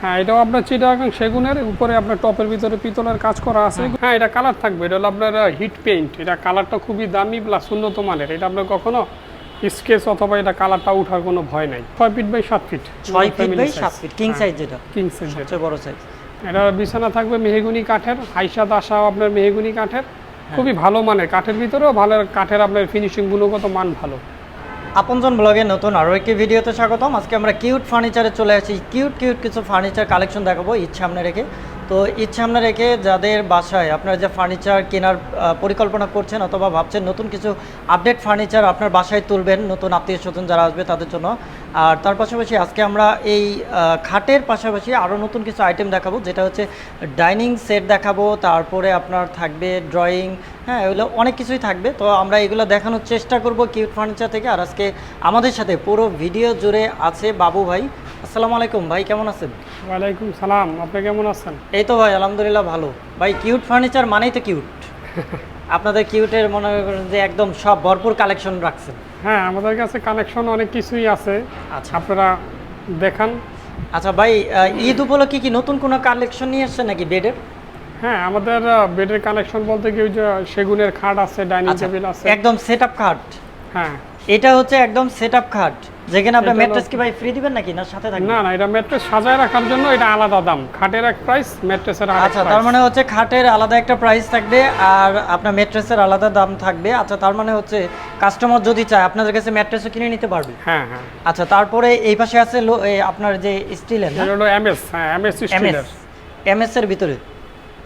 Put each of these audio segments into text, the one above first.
হ্যাঁ এটাও আপনার চিটাগাং সেগুনের উপরে আপনার টপের ভিতরে পিতলের কাজ করা আছে। হ্যাঁ। এটা কালার থাকবে। এটা হলো আপনার হিট পেইন্ট এটা কালারটা খুবই দামি প্লাস উন্নত মানের। এটা আপনার কখনো স্কেচ অথবা এটা কালারটা উঠার কোনো ভয় নাই। ছয় ফিট বাই সাত ফিট ছয় ফিট বাই সাত ফিট কিং সাইজ যেটা। কিং সাইজ সবচেয়ে বড় সাইজ এটা বিছানা থাকবে মেহগুনি কাঠের। হাইসা দাসাও আপনার মেহগুনি কাঠের। খুবই ভালো মানের। কাঠের ভিতরেও ভালো কাঠের আপনার ফিনিশিং গুণগত মান ভালো। আপনজন ব্লগে নতুন আরও একটি ভিডিওতে স্বাগতম। আজকে আমরা কিউট ফার্নিচারে চলে আসি। কিউট কিউট কিছু ফার্নিচার কালেকশন দেখাবো ইচ্ছা সামনে রেখে। তো ইচ্ছে সামনে রেখে যাদের বাসায় আপনারা যে ফার্নিচার কেনার পরিকল্পনা করছেন অথবা ভাবছেন নতুন কিছু আপডেট ফার্নিচার আপনার বাসায় তুলবেন, নতুন আত্মীয় স্বজন যারা আসবে তাদের জন্য। আর তার পাশাপাশি আজকে আমরা এই খাটের পাশাপাশি আরও নতুন কিছু আইটেম দেখাবো, যেটা হচ্ছে ডাইনিং সেট দেখাবো, তারপরে আপনার থাকবে ড্রয়িং হ্যাঁ এগুলো অনেক কিছুই থাকবে। তো আমরা এগুলো দেখানোর চেষ্টা করব কিউট ফার্নিচার থেকে। আর আজকে আমাদের সাথে পুরো ভিডিও জুড়ে আছে বাবু ভাই। আসসালামু আলাইকুম ভাই কেমন আছেন? ওয়ালাইকুম সালাম আপনি কেমন আছেন? এই তো ভাই আলহামদুলিল্লাহ ভালো। ভাই কিউট ফার্নিচার মানেই তো কিউট আপনাদের কিউটের মনে করেন যে একদম সব ভরপুর কালেকশন রাখছেন। হ্যাঁ আমাদের কাছে কানেকশন অনেক কিছুই আছে। আচ্ছা। আপনারা দেখান। আচ্ছা ভাই ঈদ উপলক্ষে কি নতুন কোনো কালেকশন নিয়ে আসছেন নাকি বেডের? হ্যাঁ আমাদের বেডের কানেকশন বলতে কি ওই যে সেগুনের খাট আছে ডাইনিং আচ্ছা টেবিল আছে। একদম সেট আপ খাট। হ্যাঁ। এটা হচ্ছে একদম সেট আপ খাট যেখানে হলো- ম্যাট্রেস কি ভাই ফ্রি দিবেন নাকি? না সাথে থাকবে? না না এটা ম্যাট্রেস সাজায় রাখার জন্য এটা আলাদা দাম। খাটের এক প্রাইস ম্যাট্রেসের আরেক আচ্ছা তার মানে হচ্ছে খাটের আলাদা একটা প্রাইস থাকবে আর আপনার ম্যাট্রেসের আলাদা দাম থাকবে। আচ্ছা তার মানে হচ্ছে কাস্টমার যদি চায় আপনাদের কাছে ম্যাট্রেসও কিনে নিতে পারবে? হ্যাঁ হ্যাঁ। আচ্ছা তারপরে এই পাশে আছে আপনার যে স্টিলের এটা হলো এমএস হ্যাঁ এমএস স্টিলের এমএস এর। ভিতরে।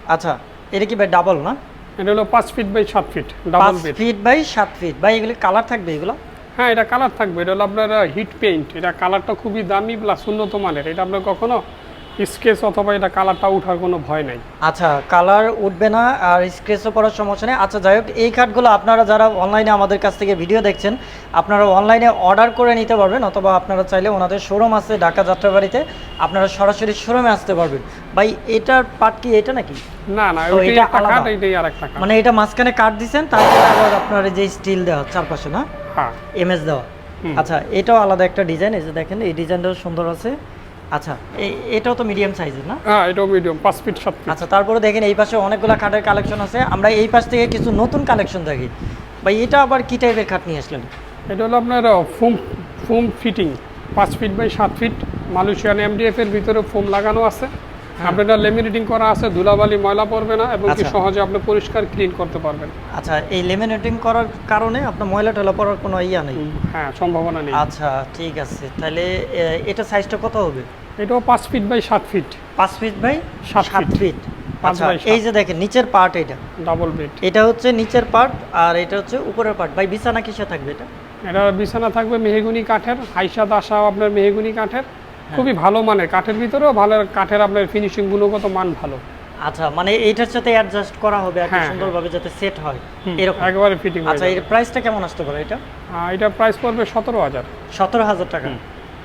আচ্ছা এটা কি ভাই ডাবল না? এটা হলো পাঁচ ফিট বাই সাত ফিট ডাবল পাঁচ বেড ফিট বাই সাত ফিট ভাই এগুলি কালার থাকবে এগুলো? হ্যাঁ এটা কালার থাকবে। এটা হলো আপনার হিট পেইন্ট এটা কালারটা খুবই দামি প্লাস উন্নত মানের। এটা আপনার কখনো স্কেচ অথবা এটা কালারটা উঠার কোনো ভয় নাই। আচ্ছা কালার উঠবে না আর স্ক্রেচও পড়ার সমস্যা নেই। আচ্ছা যাই হোক এই কার্ডগুলো আপনারা যারা অনলাইনে আমাদের কাছ থেকে ভিডিও দেখছেন আপনারা অনলাইনে অর্ডার করে নিতে পারবেন অথবা আপনারা চাইলে ওনাদের শোরুম আছে ঢাকা যাত্রাবাড়িতে। আপনারা সরাসরি শোরুমে আসতে পারবেন। ভাই এটার পার্ট কি এটা নাকি? না না এটা আলাদা? মানে এটা মাঝখানে কাট দিছেন তারপরে আবার আপনার যে স্টিল দেওয়া চারপাশে না? হ্যাঁ। এমএস দেওয়া। আচ্ছা এটাও আলাদা একটা ডিজাইন এই যে দেখেন এই ডিজাইনটাও সুন্দর আছে। আচ্ছা এটাও তো মিডিয়াম সাইজের না? হ্যাঁ এটাও মিডিয়াম পাঁচ ফিট সাত ফিট আচ্ছা তারপরে দেখেন এই পাশে অনেকগুলো খাটের কালেকশন আছে। আমরা এই পাশ থেকে কিছু নতুন কালেকশন দেখি। ভাই এটা আবার কি টাইপের খাট নিয়ে আসলেন? এটা হলো আপনার ফোম ফোম ফিটিং পাঁচ ফিট বাই সাত ফিট মালয়েশিয়ান এমডিএফ এর ভিতরে ফোম লাগানো আছে। আপনার এটা লেমিনেটিং করা আছে ধুলাবালি ময়লা পড়বে না এবং কি আচ্ছা। সহজে আপনি পরিষ্কার ক্লিন করতে পারবেন। আচ্ছা এই লেমিনেটিং করার কারণে আপনার ময়লা টয়লা পড়ার কোনো ইয়া নেই? হ্যাঁ সম্ভাবনা নেই। আচ্ছা ঠিক আছে। তাহলে এটা সাইজটা কত হবে? এটাও পাঁচ ফিট বাই সাত ফিট পাঁচ ফিট বাই সাত ফিট আচ্ছা এই যে দেখেন নিচের পার্ট এটা। ডাবল বেড এটা হচ্ছে নিচের পার্ট আর এটা হচ্ছে উপরের পার্ট ভাই বিছানা কিসে থাকবে এটা? এটা বিছানা থাকবে মেহগুনি কাঠের হাইসা দাসাও আপনার মেহগুনি কাঠের। হ্যাঁ। খুবই ভালো মানের। কাঠের ভিতরেও ভালো কাঠের আপনার ফিনিশিং গুণগত মান ভালো। আচ্ছা মানে এইটার সাথে অ্যাডজাস্ট করা হবে আর হ্যাঁ, সুন্দরভাবে যাতে সেট হয়। এরকম। একেবারে ফিটিং আচ্ছা এর প্রাইসটা কেমন আসতে পারে এটা? এটা প্রাইস পড়বে সতেরো হাজার। সতেরো হাজার টাকা।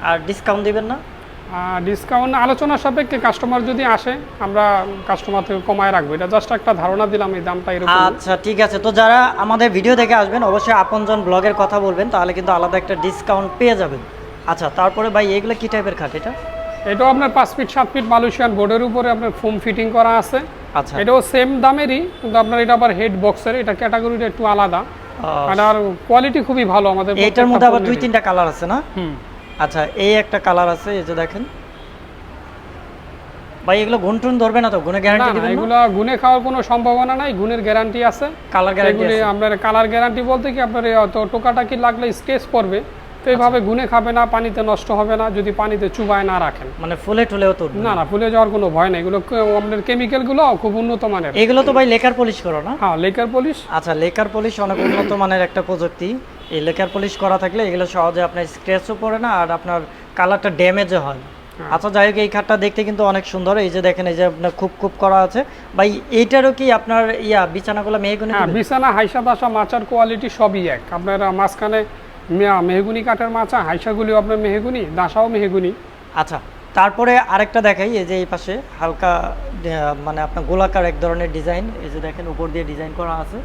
আর ডিসকাউন্ট দিবেন না? ডিসকাউন্ট আলোচনা সাপেক্ষে কাস্টমার যদি আসে আমরা কাস্টমার থেকে কমায় রাখব। এটা জাস্ট একটা ধারণা দিলাম এই দামটা এরকম। আচ্ছা ঠিক আছে। তো যারা আমাদের ভিডিও দেখে আসবেন অবশ্যই আপনজন ব্লগের কথা বলবেন তাহলে কিন্তু আলাদা একটা ডিসকাউন্ট পেয়ে যাবেন। আচ্ছা তারপরে ভাই এগুলো কি টাইপের খাট এটা? এটাও আপনার পাঁচ ফিট সাত ফিট মালয়েশিয়ান বোর্ডের উপরে আপনার ফোম ফিটিং করা আছে। আচ্ছা। এটাও সেম দামেরই কিন্তু আপনার এটা আবার হেড বক্সের এটা ক্যাটাগরিটা একটু আলাদা। আর কোয়ালিটি খুবই ভালো আমাদের প্রত্যেকটা মধ্যে আবার দুই তিনটা কালার আছে না? হুম। আচ্ছা এই একটা কালার আছে এই যে দেখেন। ভাই এগুলো গুনটুন ধরবে না তো? গুনে গ্যারান্টি দিবেন না? এগুলা গুনে খাওয়ার কোনো সম্ভাবনা নাই গুণের গ্যারান্টি আছে। কালার গ্যারান্টি আপনার কালার গ্যারান্টি বলতে কি আপনার এই অত টোকাটাকি লাগলে স্কেচ পড়বে তো এইভাবে। গুনে খাবে না পানিতে নষ্ট হবে না যদি পানিতে চুবায় না রাখেন। মানে ফুলে টুলেও তো না না। ফুলে যাওয়ার কোনো ভয় নেই। এগুলো আপনার কেমিক্যালগুলো খুব উন্নত মানের। এগুলো তো ভাই লেকার পলিশ করো না? হ্যাঁ লেকার পলিশ আচ্ছা লেকার পলিশ অনেক উন্নত মানের একটা প্রযুক্তি। এই লেকার পলিশ করা থাকলে এগুলো সহজে আপনার স্ক্র্যাচও পড়ে না আর আপনার কালারটা ড্যামেজও হয়। হ্যাঁ। আচ্ছা যাই হোক এই খাটটা দেখতে কিন্তু অনেক সুন্দর। এই যে দেখেন এই যে আপনার খুব খুব করা আছে। ভাই এইটারও কি আপনার ইয়া বিছানাগুলো মেয়েগুনি হ্যাঁ বিছানা হাইসা দাসা মাচার কোয়ালিটি সবই এক। আপনার মাঝখানে মেহগুনি কাঠের মাছা হাইসাগুলিও আপনার মেহগুনি দাসাও মেহগুনি। আচ্ছা তারপরে আরেকটা দেখাই এই যে এই পাশে হালকা মানে আপনার গোলাকার এক ধরনের ডিজাইন এই যে দেখেন উপর দিয়ে ডিজাইন করা আছে।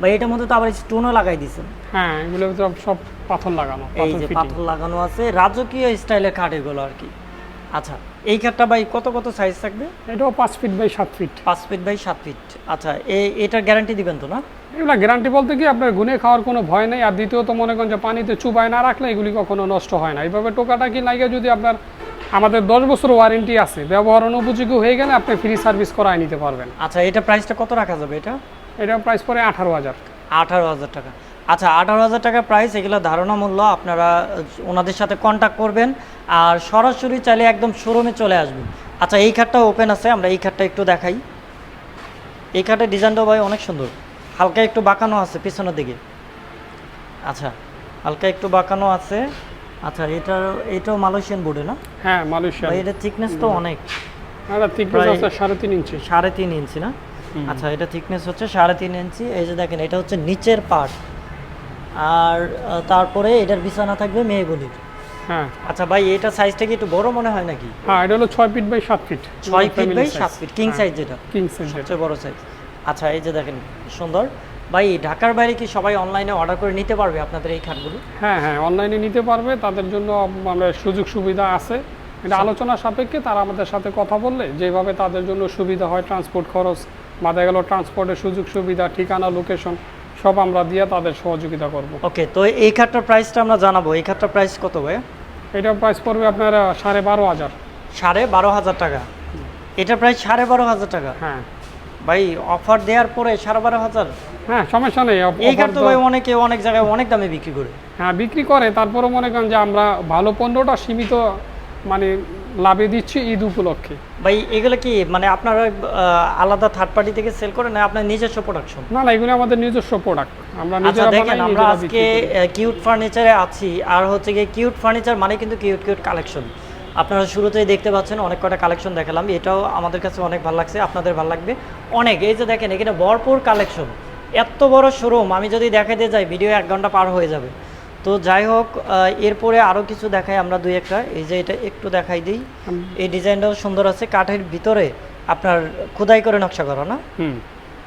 বা এটার মধ্যে তো আবার স্টোনও লাগাই দিয়েছেন হ্যাঁ এগুলো সব সব পাথর লাগানো এই যে পাথর লাগানো আছে রাজকীয় স্টাইলের কাঠ এগুলো আর কি। আচ্ছা এই খাটটা ভাই কত কত সাইজ থাকবে? এটাও পাঁচ ফিট বাই সাত ফিট পাঁচ ফিট বাই সাত ফিট আচ্ছা এই এটার গ্যারান্টি দিবেন তো না? এগুলা গ্যারান্টি বলতে কি আপনার গুনে খাওয়ার কোনো ভয় নেই আর দ্বিতীয়ত মনে করেন যে পানিতে চুবায় না রাখলে এগুলি কখনো নষ্ট হয় না। এইভাবে টোকাটা কি লাগে যদি আপনার আমাদের দশ বছর ওয়ারেন্টি আছে ব্যবহার অনুপযোগী হয়ে গেলে আপনি ফ্রি সার্ভিস করায় নিতে পারবেন। আচ্ছা এটা প্রাইসটা কত রাখা যাবে এটা? এটা প্রাইস পড়ে আঠারো হাজার। আঠারো হাজার টাকা। আচ্ছা আঠারো হাজার টাকা প্রাইস এগুলো ধারণা মূল্য আপনারা ওনাদের সাথে কন্ট্যাক্ট করবেন। আর সরাসরি চাইলে একদম শোরুমে চলে আসবেন। আচ্ছা এই খাটটা ওপেন আছে আমরা এই খাটটা একটু দেখাই। এই খাটের ডিজাইনটাও ভাই অনেক সুন্দর। হালকা একটু বাঁকানো আছে পিছনের দিকে। আচ্ছা হালকা একটু বাঁকানো আছে। আচ্ছা এটা এটাও মালয়েশিয়ান বোর্ডে না? হ্যাঁ মালয়েশিয়া এটা থিকনেস তো অনেক। সাড়ে তিন ইঞ্চি সাড়ে তিন ইঞ্চি না? আচ্ছা এটা থিকনেস হচ্ছে সাড়ে তিন ইঞ্চি এই যে দেখেন এটা হচ্ছে নিচের পার্ট আর তারপরে এটার বিছানা থাকবে মেয়েগুলির। হ্যাঁ। আচ্ছা ভাই এটা সাইজটা কি একটু বড় মনে হয় নাকি? হ্যাঁ এটা হলো ছয় ফিট বাই সাত ফিট ছয় ফিট বাই সাত ফিট কিং সাইজ যেটা। কিং সাইজ সবচেয়ে বড় সাইজ আচ্ছা এই যে দেখেন সুন্দর। ভাই ঢাকার বাইরে কি সবাই অনলাইনে অর্ডার করে নিতে পারবে আপনাদের এই খাটগুলো? হ্যাঁ হ্যাঁ অনলাইনে নিতে পারবে। তাদের জন্য মানে সুযোগ সুবিধা আছে। এটা আলোচনা সাপেক্ষে তারা আমাদের সাথে কথা বললে যেভাবে তাদের জন্য সুবিধা হয় ট্রান্সপোর্ট খরচ বাদে গেল ট্রান্সপোর্টের সুযোগ সুবিধা ঠিকানা লোকেশন সব আমরা দিয়ে তাদের সহযোগিতা করব। ওকে তো এই খাটটার প্রাইসটা আমরা জানাব। এই খাটটার প্রাইস কত ভাই? এটা প্রাইস পড়বে আপনার সাড়ে বারো হাজার। সাড়ে বারো হাজার টাকা? এটা প্রায় সাড়ে বারো হাজার টাকা? হ্যাঁ। ভাই অফার দেওয়ার পরে সাড়ে বারো হাজার? হ্যাঁ সমস্যা নেই এই কাঠ তো তো- ভাই অনেকে অনেক জায়গায় অনেক দামে বিক্রি করে। হ্যাঁ বিক্রি করে। তারপরে মনে করেন যে আমরা ভালো পণ্যটা সীমিত মানে লাভে দিচ্ছি ঈদ উপলক্ষে। ভাই এগুলো কি মানে আপনারা আলাদা থার্ড পার্টি থেকে সেল করেন না আপনার নিজস্ব প্রোডাকশন না না এগুলো আমাদের নিজস্ব প্রোডাক্ট আমরা আচ্ছা নিজেরা দেখেন আমরা আজকে কিউট ফার্নিচারে আছি আর হচ্ছে গিয়ে কিউট ফার্নিচার মানে কিন্তু কিউট কিউট কালেকশন আপনারা শুরুতেই দেখতে পাচ্ছেন অনেক কটা কালেকশন দেখালাম। এটাও আমাদের কাছে অনেক ভালো লাগছে আপনাদের ভালো লাগবে। অনেক এই যে দেখেন এখানে ভরপুর কালেকশন এত বড় শোরুম আমি যদি দেখাতে যাই ভিডিও এক ঘণ্টা পার হয়ে যাবে। তো যাই হোক এরপরে আরও কিছু দেখাই আমরা দুই একটা। এই যে এটা একটু দেখাই দিই। এই ডিজাইনটাও সুন্দর আছে। কাঠের ভিতরে আপনার খোদাই করে নকশা করা না? হুম।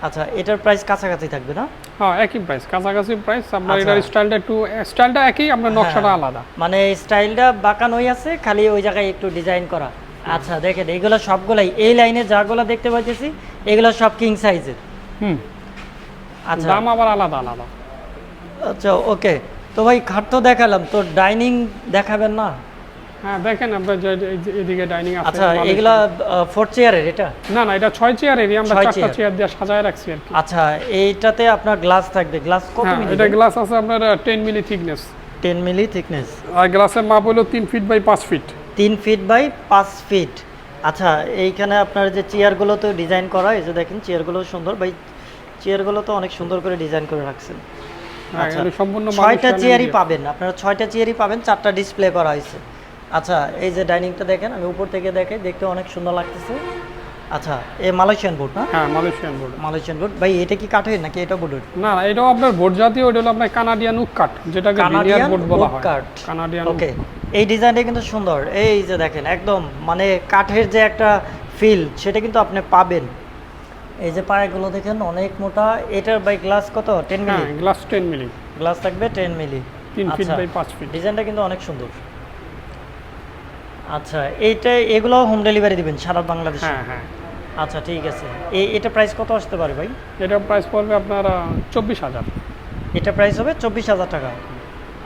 আচ্ছা এটার প্রাইস কাছাকাছি থাকবে না? হ্যাঁ একই প্রাইস কাছাকাছি প্রাইস আপনার আচ্ছা। এটার স্টাইলটা একটু স্টাইলটা একই আপনার নকশাটা আলাদা। মানে স্টাইলটা বাঁকানোই আছে খালি ওই জায়গায় একটু ডিজাইন করা। আচ্ছা দেখেন এগুলো সবগুলাই এই লাইনে যাগুলো দেখতে পাচ্ছি এগুলো সব কিং সাইজের হুম। আচ্ছা। দাম আবার আলাদা আলাদা। আচ্ছা ওকে তো ভাই খাট তো দেখালাম তো ডাইনিং দেখাবেন না? হ্যাঁ দেখেন যে এদিকে ডাইনিং আছে আচ্ছা এগুলা ফোর চেয়ারের এটা? না না এটা ছয় চেয়ারেরই আমরা চারটা চেয়ার। দিয়ে সাজায় রাখছি আর কি। আচ্ছা এইটাতে আপনার গ্লাস থাকবে। গ্লাস কত হ্যাঁ মিলি এটা গ্লাস আছে আপনার ten milli thickness ten milli thickness আর গ্লাসের মাপ হলো তিন ফিট বাই পাঁচ ফিট তিন ফিট বাই পাঁচ ফিট আচ্ছা এইখানে আপনার যে চেয়ারগুলো তো ডিজাইন করা এই যে দেখেন চেয়ারগুলো সুন্দর। ভাই চেয়ারগুলো তো অনেক সুন্দর করে ডিজাইন করে রাখছেন। সম্পূর্ণ ছয়টা চেয়ারই পাবেন। আপনারা ছয়টা চেয়ারই পাবেন চারটা ডিসপ্লে করা হয়েছে। আচ্ছা এই যে ডাইনিংটা দেখেন আমি উপর থেকে দেখে দেখতে অনেক সুন্দর লাগতেছে। আচ্ছা এ মালয়েশিয়ান বোর্ড না? হ্যাঁ মালয়েশিয়ান বোর্ড মালয়েশিয়ান বোর্ড ভাই এটা কি কাঠের নাকি এটা বোর্ডের? না না এটাও আপনার বোর্ড জাতীয় ওটা হলো আপনার কানাডিয়ান উক কাঠ যেটাকে ভিনিয়ার কানাডিয়ান বোর্ড বলা হয়। কাঠ। কানাডিয়ান ওকে এই ডিজাইনটা কিন্তু সুন্দর। এই যে দেখেন একদম মানে কাঠের যে একটা ফিল সেটা কিন্তু আপনি পাবেন। এই যে পায়াগুলো দেখেন অনেক মোটা। এটার বাই গ্লাস কত? টেন হ্যাঁ milli glass ten milli glass থাকবে টেন মিলি তিন ফিট আচ্ছা। বাই পাঁচ ফিট ডিজাইনটা কিন্তু অনেক সুন্দর। আচ্ছা এইটা এগুলো হোম ডেলিভারি দিবেন সারা বাংলাদেশে? হ্যাঁ হ্যাঁ। আচ্ছা ঠিক আছে। এই এটা প্রাইস কত আসতে পারে ভাই? এটা প্রাইস পড়বে আপনার চব্বিশ হাজার। এটা প্রাইস হবে চব্বিশ হাজার টাকা।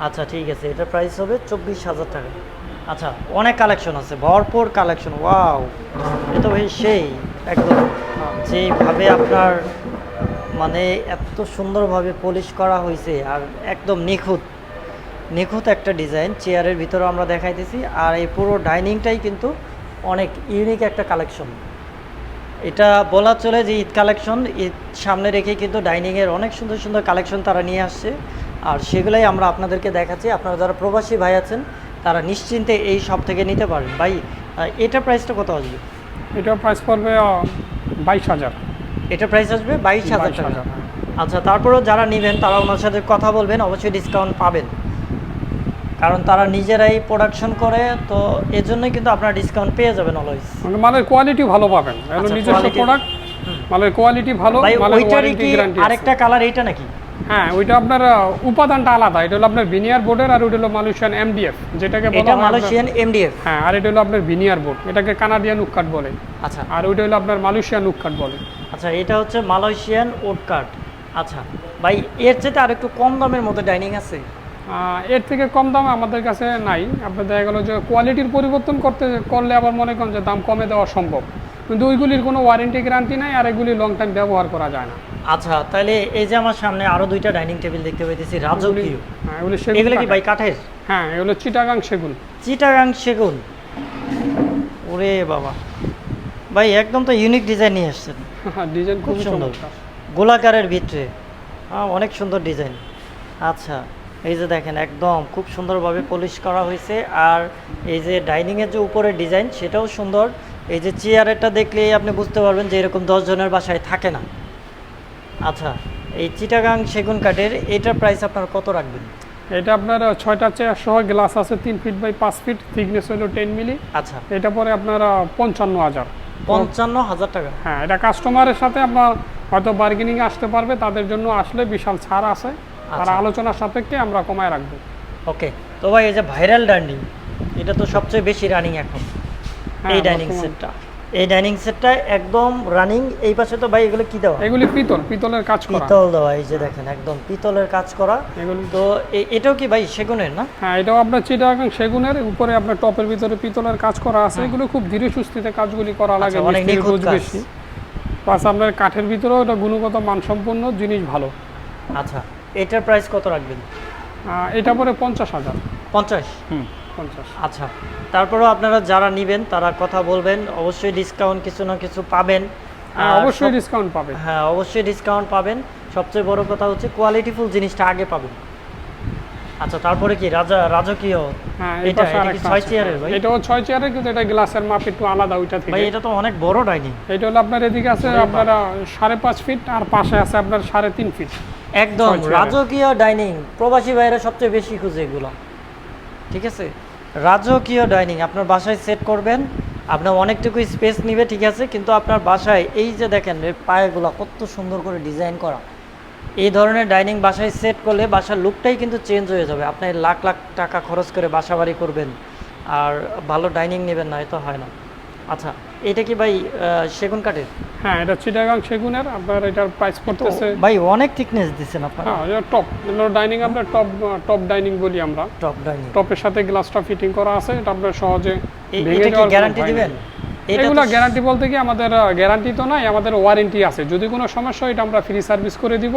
আচ্ছা ঠিক আছে এটা প্রাইস হবে চব্বিশ হাজার টাকা। আচ্ছা অনেক কালেকশন আছে ভরপুর কালেকশন ওয়াও এ তো ভাই সেই একদম। যেভাবে আপনার মানে এত সুন্দরভাবে পলিশ করা হয়েছে আর একদম নিখুঁত নিখুঁত একটা ডিজাইন চেয়ারের ভিতরে আমরা দেখাইতেছি আর এই পুরো ডাইনিংটাই কিন্তু অনেক ইউনিক একটা কালেকশন এটা বলা চলে যে ঈদ কালেকশন ঈদ সামনে রেখে কিন্তু ডাইনিংয়ের অনেক সুন্দর সুন্দর কালেকশন তারা নিয়ে আসছে। আর সেগুলাই আমরা আপনাদেরকে দেখাচ্ছি, আপনারা যারা প্রবাসী ভাই আছেন, তারা নিশ্চিন্তে এই সব থেকে নিতে পারেন। ভাই এটা প্রাইসটা কত আসবে? এটা প্রাইস পড়বে বাইশ হাজার। এটা প্রাইস আসবে বাইশ হাজার টাকা। আচ্ছা তারপরেও যারা নেবেন তারা ওনার সাথে কথা বলবেন অবশ্যই ডিসকাউন্ট পাবেন। কারণ তারা নিজেরাই প্রোডাকশন করে তো এর জন্য কিন্তু আপনারা ডিসকাউন্ট পেয়ে যাবেন অলওয়েজ মানে মালের কোয়ালিটি ভালো পাবেন। আচ্ছা, নিজস্ব প্রোডাক্ট মালের কোয়ালিটি ভালো মালের ওয়ারেন্টি গ্যারান্টি আরেকটা কালার এইটা নাকি? হ্যাঁ ওইটা আপনার উপাদানটা আলাদা। এটা হলো আপনার ভিনিয়ার বোর্ডের আর ওইটা হলো মালয়েশিয়ান এমডিএফ যেটাকে বলা হয় মালয়েশিয়ান এমডিএফ হ্যাঁ আর এটা হলো আপনার ভিনিয়ার বোর্ড এটাকে কানাডিয়ান উৎকাট বলে। আচ্ছা। আর ওইটা হলো আপনার মালয়েশিয়ান উৎকাট বলে। আচ্ছা এটা হচ্ছে মালয়েশিয়ান উড কাট আচ্ছা ভাই এর চেয়ে আর একটু কম দামের মধ্যে ডাইনিং আছে? এর থেকে কম দামে আমাদের কাছে নাই। আপনার দেখা গেলো যে কোয়ালিটির পরিবর্তন করতে করলে আবার মনে করেন যে দাম কমে দেওয়া সম্ভব। কিন্তু ওইগুলির কোনো ওয়ারেন্টি গ্যারান্টি নাই আর এগুলি লং টাইম ব্যবহার করা যায় না। আচ্ছা তাহলে এই যে আমার সামনে আরও দুইটা ডাইনিং টেবিল দেখতে পাইতেছি রাজকীয়। হ্যাঁ এগুলি সেগুন এগুলো কি ভাই কাঠের? হ্যাঁ এগুলো চিটাগাং সেগুন। চিটাগাং সেগুন। ওরে বাবা। ভাই একদম তো ইউনিক ডিজাইন নিয়ে আসছেন। ডিজাইন খুব খুব সুন্দর। গোলাকারের ভিতরে। আহ, অনেক সুন্দর ডিজাইন আচ্ছা এই যে দেখেন একদম খুব সুন্দরভাবে পলিশ করা হয়েছে। আর এই যে ডাইনিংয়ের যে উপরের ডিজাইন সেটাও সুন্দর। এই যে চেয়ারেরটা দেখলেই আপনি বুঝতে পারবেন যে এরকম দশ জনের বাসায় থাকে না। আচ্ছা এই চিটাগাং সেগুন কাঠের এটার প্রাইস আপনার কত রাখবেন? এটা আপনার ছয়টা চেয়ার সহ গ্লাস আছে তিন ফিট বাই পাঁচ ফিট থিকনেস হলো টেন মিলি। আচ্ছা। এটা পরে আপনার পঞ্চান্ন হাজার। পঞ্চান্ন হাজার টাকা। হ্যাঁ এটা কাস্টমারের সাথে আপনার হয়তো বার্গেনিং আসতে পারবে তাদের জন্য আসলে বিশাল ছাড় আছে। আর আচ্ছা। আলোচনার সাপেক্ষে আমরা কমায় রাখব। ওকে তো ভাই এই যে ভাইরাল ডাইনিং এটা তো সবচেয়ে বেশি রানিং এখন। এই ডাইনিং সেটটা এই ডাইনিং সেটটা একদম রানিং এই পাশে তো ভাই এগুলো কি দেওয়া? এগুলি পিতল পিতলের কাজ করা। পিতল দেওয়া এই যে দেখেন একদম পিতলের কাজ করা। এগুলি তো এটাও কি ভাই সেগুনের না? হ্যাঁ এটাও আপনার চিটাগাং সেগুনের উপরে আপনার টপের ভিতরে পিতলের কাজ করা আছে। এগুলো খুব ধীরে সুস্থিতে কাজগুলি করা লাগে হ্যাঁ। আচ্ছা, অনেক মিস্ত্রির। বেশি। প্লাস আপনার কাঠের ভিতরেও এটা গুণগত মানসম্পন্ন জিনিস ভালো। আচ্ছা এটার প্রাইস কত রাখবেন? এটা পরে পঞ্চাশ হাজার। পঞ্চাশ? হুম। আচ্ছা তারপরেও আপনারা যারা নেবেন তারা কথা বলবেন অবশ্যই ডিসকাউন্ট কিছু না কিছু পাবেন। হ্যাঁ অবশ্যই ডিসকাউন্ট পাবে হ্যাঁ অবশ্যই ডিসকাউন্ট পাবেন। সবচেয়ে বড় কথা হচ্ছে কোয়ালিটিফুল জিনিসটা আগে পাবেন। আচ্ছা তারপরে কি? রাজা রাজকীয়? হ্যাঁ এটা এটা কি আরেকটা ছয় চেয়ারের ভাই? এটাও ছয় চেয়ারের কিন্তু এটা গ্লাসের মাপ একটু আলাদা ওইটা থেকে। ভাই এটা তো অনেক বড় ডাইনিং এটা হলো আপনার এদিকে আছে আপনার আহ, সাড়ে পাঁচ ফিট আর পাশে আছে আপনার সাড়ে তিন ফিট একদম রাজকীয় ডাইনিং প্রবাসী ভাইরা সবচেয়ে বেশি খুঁজে এগুলো। ঠিক আছে? রাজকীয় ডাইনিং, আপনার বাসায় সেট করবেন, আপনার অনেকটুকু স্পেস নিবে, ঠিক আছে? কিন্তু আপনার বাসায় এই যে দেখেন পায়েগুলো কত সুন্দর করে ডিজাইন করা। এই ধরনের ডাইনিং বাসায় সেট করলে বাসার লুকটাই কিন্তু চেঞ্জ হয়ে যাবে। আপনি লাখ লাখ টাকা খরচ করে বাসা বাড়ি করবেন, আর ভালো ডাইনিং নেবেন না, এ তো হয় না। আচ্ছা এটা কি ভাই সেগুন কাঠের? হ্যাঁ এটা চিটাগাং সেগুনের আপনার এটার প্রাইস পড়তেছে ভাই অনেক থিকনেস দিচ্ছেন আপনারা। হ্যাঁ এটা টপ ডাইনিং আমরা টপ টপ ডাইনিং বলি আমরা। টপ ডাইনিং টপের সাথে গ্লাসটা ফিটিং করা আছে এটা আপনার সহজে ভেঙে যাওয়ার গ্যারান্টি দিবেন? এগুলো গ্যারান্টি বলতে কি আমাদের গ্যারান্টি তো নাই আমাদের ওয়ারেন্টি আছে। যদি কোনো সমস্যা হয় এটা আমরা ফ্রি সার্ভিস করে দিব।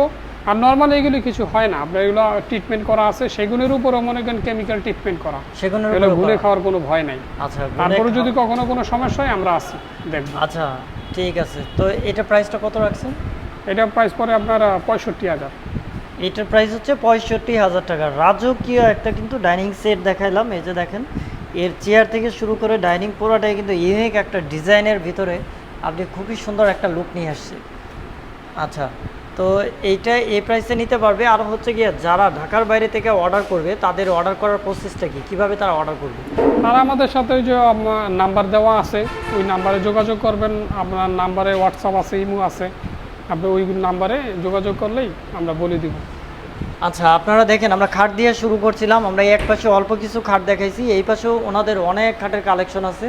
আর নর্মাল এগুলো কিছু হয় না। আপনার এগুলো ট্রিটমেন্ট করা আছে সেগুলোর উপরও মনে করেন কেমিক্যাল ট্রিটমেন্ট করা। সেগুনের এগুলো ঘুরে খাওয়ার কোনো ভয় নাই। আচ্ছা তারপরে যদি কখনো কোনো সমস্যা হয় আমরা আছি দেখব। আচ্ছা ঠিক আছে। তো এটা প্রাইসটা কত রাখছেন? এটা প্রাইস পরে আপনার পঁয়ষট্টি হাজার। এটার প্রাইস হচ্ছে পঁয়ষট্টি হাজার টাকা। রাজকীয় একটা কিন্তু ডাইনিং সেট দেখাইলাম এই যে দেখেন। এর চেয়ার থেকে শুরু করে ডাইনিং পুরোটাই কিন্তু ইউনিক একটা ডিজাইনের ভিতরে আপনি খুবই সুন্দর একটা লুক নিয়ে আসছে। আচ্ছা তো এইটা এই প্রাইসে নিতে পারবে। আর হচ্ছে গিয়ে যারা ঢাকার বাইরে থেকে অর্ডার করবে তাদের অর্ডার করার প্রসেসটা কি? কীভাবে তারা অর্ডার করবে? তারা আমাদের সাথে ওই যে নাম্বার দেওয়া আছে ওই নাম্বারে যোগাযোগ করবেন। আপনার নাম্বারে হোয়াটসঅ্যাপ আছে ইমো আছে। আপনি ওই নাম্বারে যোগাযোগ করলেই আমরা বলে দিব। আচ্ছা আপনারা দেখেন আমরা খাট দিয়ে শুরু করছিলাম। আমরা এক পাশে অল্প কিছু খাট দেখাইছি। এই পাশেও ওনাদের অনেক খাটের কালেকশন আছে।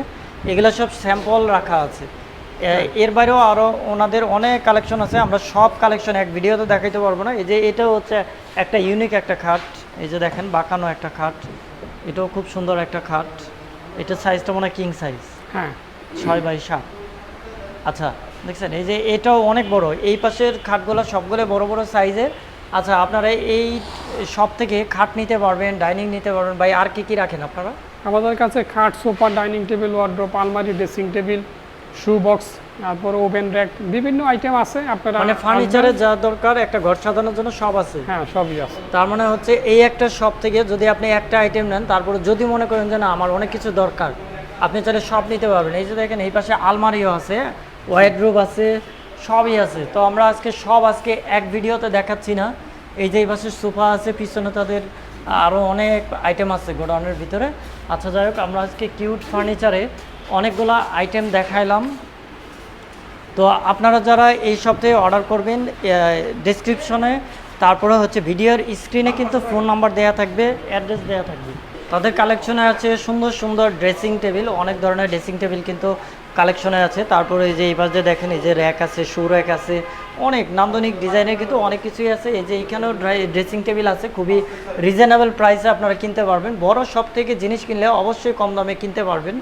এগুলো সব স্যাম্পল রাখা আছে। এর বাইরেও আরও ওনাদের অনেক কালেকশন আছে আমরা সব কালেকশন এক ভিডিওতে দেখাইতে পারব না। এই যে এটাও হচ্ছে একটা ইউনিক একটা খাট এই যে দেখেন বাঁকানো একটা খাট। এটাও খুব সুন্দর একটা খাট। এটার সাইজটা মনে হয় কিং সাইজ হ্যাঁ। ছয় বাই সাত। আচ্ছা দেখছেন এই যে এটাও অনেক বড়। এই পাশের খাটগুলো সবগুলো বড় বড় সাইজের আচ্ছা আপনারা এই সব থেকে খাট নিতে পারবেন ডাইনিং নিতে পারবেন ভাই আর কি কি রাখেন আপনারা? আমাদের কাছে খাট সোফা ডাইনিং টেবিল ওয়ার্ড্রপ আলমারি ড্রেসিং টেবিল শু বক্স তারপর ওভেন র্যাক বিভিন্ন আইটেম আছে আপনারা মানে ফার্নিচারে যা দরকার একটা ঘর সাজানোর জন্য সব আছে। হ্যাঁ সবই আছে। তার মানে হচ্ছে এই একটা শপ থেকে যদি আপনি একটা আইটেম নেন তারপরে যদি মনে করেন যে না আমার অনেক কিছু দরকার আপনি চাইলে সব নিতে পারবেন। এই যে দেখেন এই পাশে আলমারিও আছে ওয়াইড্রোব আছে সবই আছে। তো আমরা আজকে সব আজকে এক ভিডিওতে দেখাচ্ছি না। এই যে এই পাশে সোফা আছে পিছনে তাদের আরও অনেক আইটেম আছে গোডাউনের ভিতরে। আচ্ছা যাই হোক, আমরা আজকে কিউট ফার্নিচারে অনেকগুলা আইটেম দেখাইলাম। তো আপনারা যারা এই সপ্তাহে অর্ডার করবেন ডেসক্রিপশনে তারপরে হচ্ছে ভিডিওর স্ক্রিনে কিন্তু ফোন নাম্বার দেওয়া থাকবে অ্যাড্রেস দেওয়া থাকবে। তাদের কালেকশনে আছে সুন্দর সুন্দর ড্রেসিং টেবিল অনেক ধরনের ড্রেসিং টেবিল কিন্তু কালেকশনে আছে। তারপরে যে এই পাশে দেখেন, এই যে র্যাক আছে শু র্যাক আছে অনেক নান্দনিক ডিজাইনের কিন্তু অনেক কিছুই আছে। এই যে এখানেও ড্রেসিং টেবিল আছে খুবই রিজনেবল প্রাইসে আপনারা কিনতে পারবেন। বড় শপ থেকে জিনিস কিনলে অবশ্যই কম দামে কিনতে পারবেন।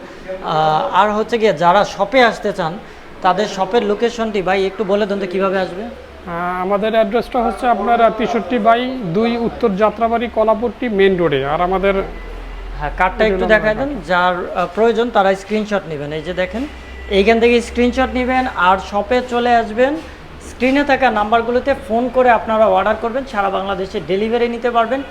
আর হচ্ছে গিয়ে যারা শপে আসতে চান তাদের শপের লোকেশনটি ভাই একটু বলে দেন তো কীভাবে আসবে? আমাদের অ্যাড্রেসটা হচ্ছে আপনার তেষট্টি বাই দুই উত্তর যাত্রাবাড়ি কলাপট্টি মেন রোডে আর আমাদের হ্যাঁ কার্ডটা একটু দেখায় দেন। যার প্রয়োজন তারা স্ক্রিনশট নেবেন। এই যে দেখেন এইখান থেকে স্ক্রিনশট নেবেন আর শপে চলে আসবেন। স্ক্রিনে থাকা নাম্বারগুলোতে ফোন করে আপনারা অর্ডার করবেন সারা বাংলাদেশে ডেলিভারি নিতে পারবেন।